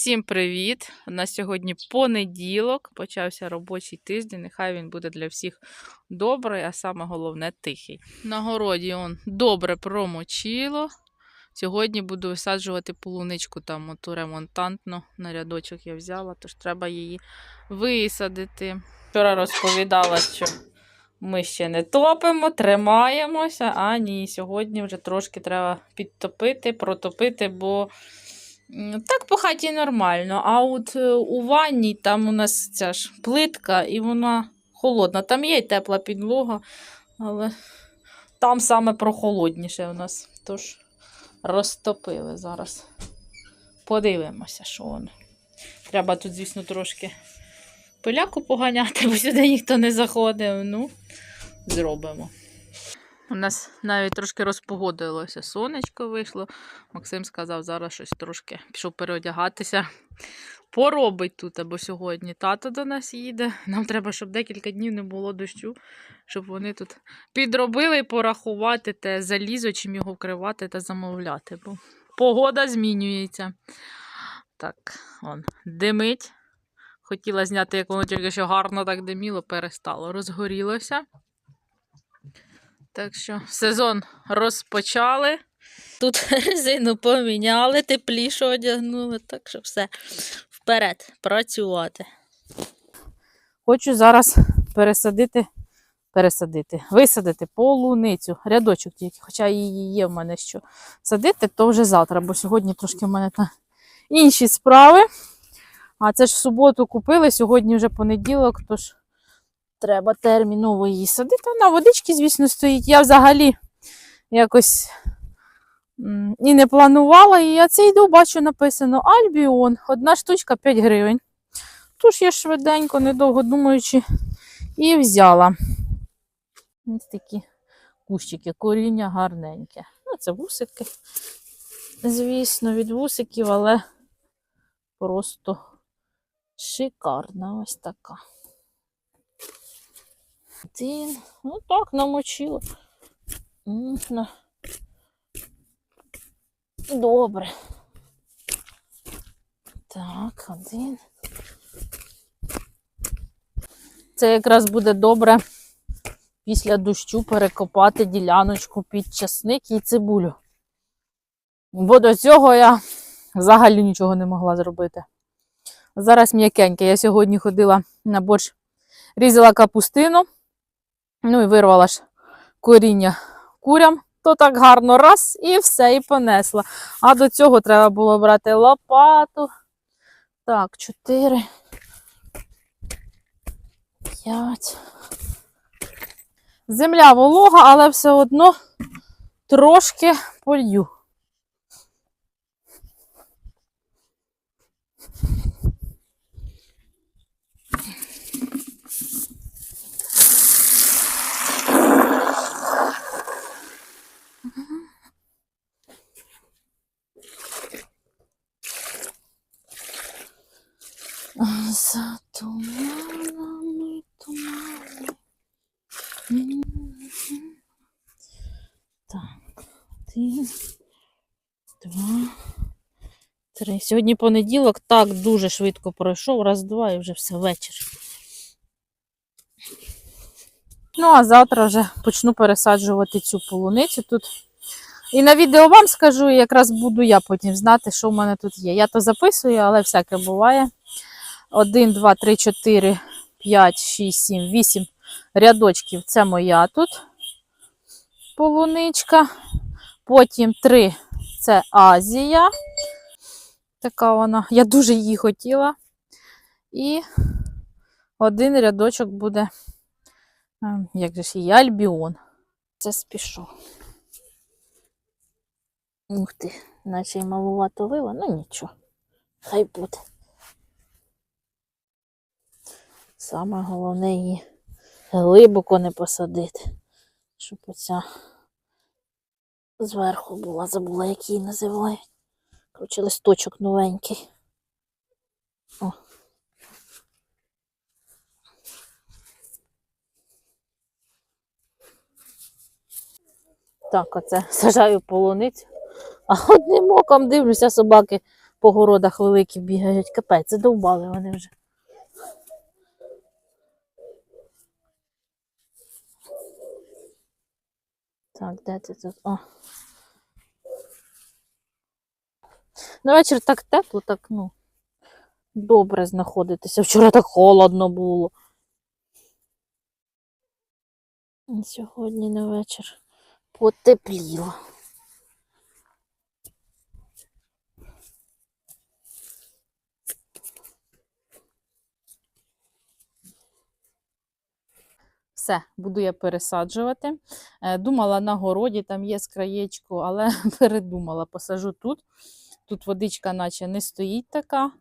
Всім привіт! У нас сьогодні понеділок, почався робочий тиждень. Нехай він буде для всіх добрий, а саме головне тихий. На городі он добре промочило. Сьогодні буду висаджувати полуничку там оту ремонтантну на рядочок я взяла, тож треба її висадити. Вчора розповідала, що ми ще не топимо, тримаємося, а ні, сьогодні вже трошки треба підтопити, протопити, бо. Так по хаті нормально. А от е, у ванні там у нас ця ж плитка, і вона холодна. Там є й тепла підлога, але там саме прохолодніше у нас. Тож розтопили зараз. Подивимося, що воно. Треба тут, звісно, трошки пиляку поганяти, бо сюди ніхто не заходив. Ну, зробимо. У нас навіть трошки розпогодилося. Сонечко вийшло. Максим сказав, зараз щось трошки пішов переодягатися. Поробить тут, або сьогодні тато до нас їде. Нам треба, щоб декілька днів не було дощу, щоб вони тут підробили порахувати те залізо, чим його вкривати та замовляти. Бо погода змінюється. Так, он, димить. Хотіла зняти, як воно тільки що гарно так диміло, перестало. Розгорілося. Так що сезон розпочали. Тут резину поміняли, тепліше одягнули, так що все вперед працювати. Хочу зараз пересадити, пересадити, висадити полуницю, рядочок тільки, хоча її є в мене що садити, то вже завтра, бо сьогодні трошки в мене та інші справи. А це ж в суботу купили, сьогодні вже понеділок, тож треба терміново її садити. На водички, звісно, стоїть. Я взагалі якось і не планувала. І я це йду, бачу, написано Альбіон. Одна штучка 5 гривень. Тож я швиденько, недовго думаючи, і взяла. Ось такі кущики, коріння гарненьке. Ну, це вусики. Звісно, від вусиків, але просто шикарна ось така. Один. Ну так, намочила. Добре. Так, один. Це якраз буде добре після дощу перекопати діляночку під часник і цибулю. Бо до цього я взагалі нічого не могла зробити. Зараз м'якеньке. Я сьогодні ходила на борщ, різала капустину. Ну і вирвала ж коріння курям, то так гарно раз і все, і понесла. А до цього треба було брати лопату. Так, чотири. П'ять. Земля волога, але все одно трошки полью. За туманами, туманами. Так, один, два, три. Сьогодні понеділок так дуже швидко пройшов. Раз, два і вже все вечір. Ну, а завтра вже почну пересаджувати цю полуницю тут. І на відео вам скажу, і якраз буду я потім знати, що в мене тут є. Я то записую, але всяке буває. 1, 2, 3, 4, 5, 6, 7, 8 рядочків. Це моя тут полуничка. Потім 3 це Азія. Така вона. Я дуже її хотіла. І один рядочок буде, ем, як же ж її, Альбіон. Це спішу. Ух ти, наче й малувато лила, ну нічого. Хай буде. Саме головне її глибоко не посадити, щоб оця зверху була, забула, як її називають. Коротше, листочок новенький. О. Так, оце сажаю полуницю, а одним оком дивлюся, собаки по городах великі бігають. Капець, задовбали вони вже. Так, де ти тут? О. На вечір так тепло, так, ну, добре знаходитися. Вчора так холодно було. Сьогодні на вечір потепліло. Все, буду я пересаджувати. Е, Думала на городі, там є з краєчку, але передумала, посажу тут. Тут водичка наче не стоїть така.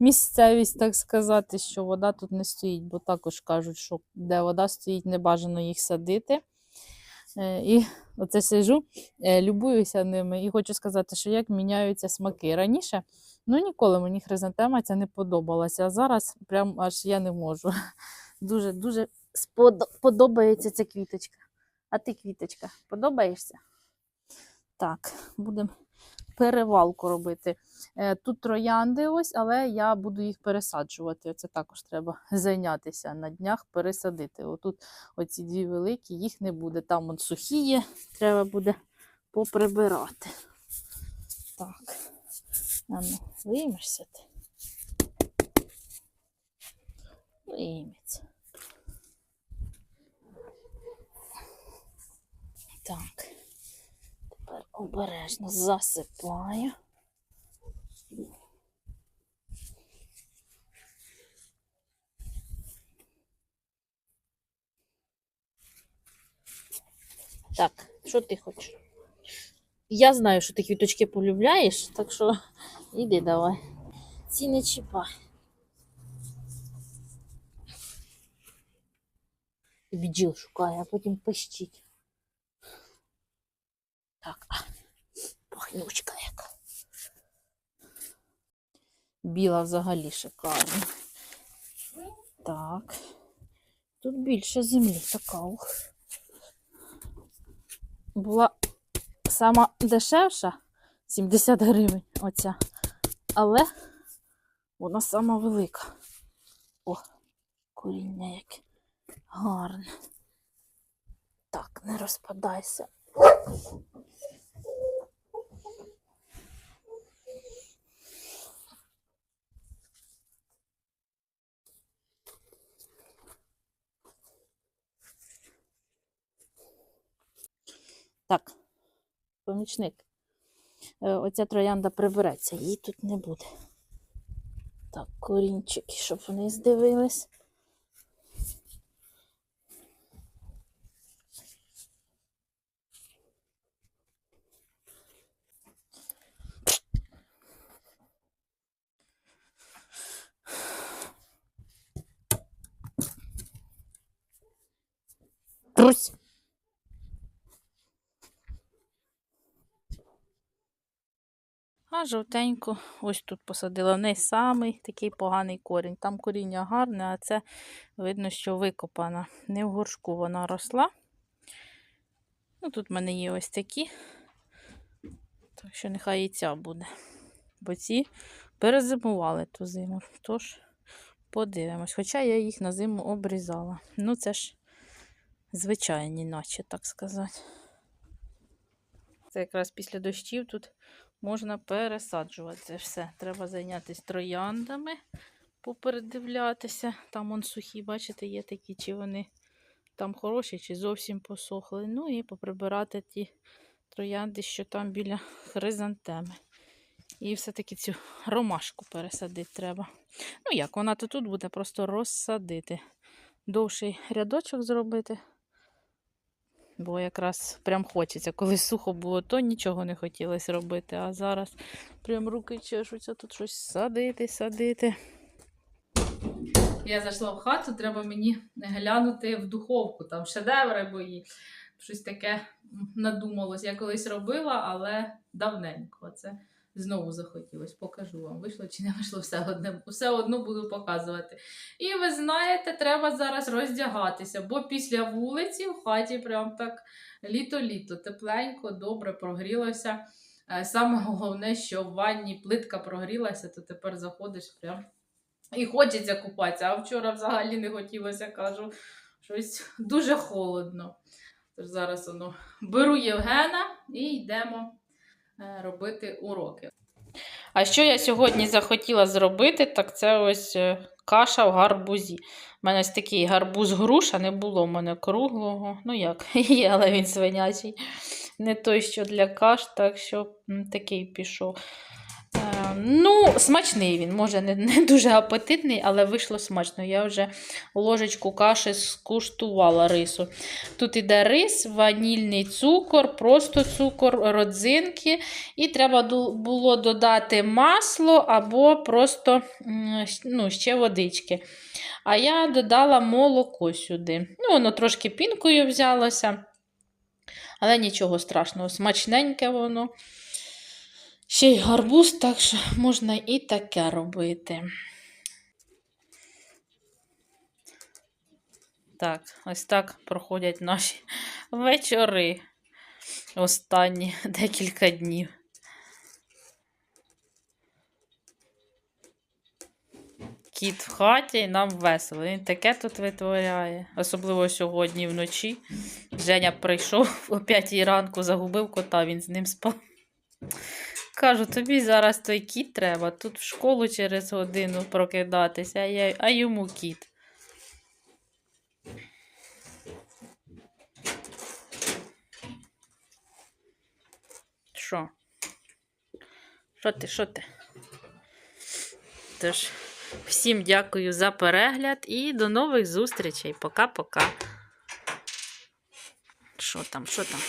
Місцевість, так сказати, що вода тут не стоїть, бо також кажуть, що де вода стоїть, не бажано їх садити. Е, І оце сижу, е, любуюся ними і хочу сказати, що як міняються смаки. Раніше ну ніколи мені хризантема ця не подобалася, а зараз прям аж я не можу. Дуже дуже сподо- подобається ця квіточка. А ти квіточка, подобаєшся? Так, будемо перевалку робити. Е, Тут троянди ось, але я буду їх пересаджувати. Це також треба зайнятися на днях, пересадити. Отут оці дві великі, їх не буде. Там от сухі є, треба буде поприбирати. Так. А ну, виймешся ти. Вийметься. Так. Тепер обережно засипаю. Так, що ти хочеш? Я знаю, що ти квіточки полюбляєш, так що іди давай. Ці не чіпай. Бджіл шукає, а потім пищить. Так, а, пахнючка яка. Біла взагалі шикарна. Так. Тут більше землі така. Була сама дешевша 70 гривень оця. Але вона сама велика. О, коріння яке гарне. Так, не розпадайся. Так, помічник. Е, Оця троянда прибереться, її тут не буде. Так, корінчики, щоб вони здивились. Трусь. А жовтеньку ось тут посадила. В неї самий такий поганий корінь. Там коріння гарне, а це видно, що викопана. Не в горшку вона росла. Ну, тут в мене є ось такі. Так що нехай і ця буде. Бо ці перезимували ту зиму. Тож подивимось. Хоча я їх на зиму обрізала. Ну, це ж звичайні, наче так сказати. Це якраз після дощів тут можна пересаджувати це все. Треба зайнятися трояндами, попередивлятися. Там он сухі, бачите, є такі, чи вони там хороші, чи зовсім посохли. Ну і поприбирати ті троянди, що там біля хризантеми. І все-таки цю ромашку пересадити треба. Ну як, вона то тут буде просто розсадити. Довший рядочок зробити. Бо якраз прям хочеться. Коли сухо було, то нічого не хотілося робити. А зараз прям руки чешуться тут щось садити, садити. Я зайшла в хату, треба мені глянути в духовку, там шедеври бої. Щось таке надумалось. Я колись робила, але давненько. Це знову захотілося. Покажу вам. Вийшло чи не вийшло, все одне, все одно буду показувати. І ви знаєте, треба зараз роздягатися, бо після вулиці в хаті прям так літо-літо, тепленько, добре прогрілося. Е, Саме головне, що в ванні плитка прогрілася, то тепер заходиш прям і хочеться купатися. А вчора взагалі не хотілося, кажу, щось дуже холодно. Тож зараз воно беру Євгена і йдемо робити уроки. А що я сьогодні захотіла зробити, так це ось е, каша в гарбузі. У мене ось такий гарбуз груша, не було в мене круглого. Ну як, є, але він свинячий. Не той, що для каш, так що такий пішов. Ну, смачний він, може, не, не дуже апетитний, але вийшло смачно. Я вже ложечку каші скуштувала рису. Тут іде рис, ванільний цукор, просто цукор, родзинки. І треба було додати масло або просто ну, ще водички. А я додала молоко сюди. Ну, воно трошки пінкою взялося. Але нічого страшного, смачненьке воно. Ще й гарбуз, так що можна і таке робити. Так, ось так проходять наші вечори. Останні декілька днів. Кіт в хаті і нам весело. Він таке тут витворяє. Особливо сьогодні вночі. Женя прийшов о 5 ранку, загубив кота, він з ним спав. Кажу, тобі зараз той кіт треба, тут в школу через годину прокидатися, а, я, а йому кіт. Що? Що ти, що ти? Тож, всім дякую за перегляд і до нових зустрічей. Пока-пока. Що там, що там?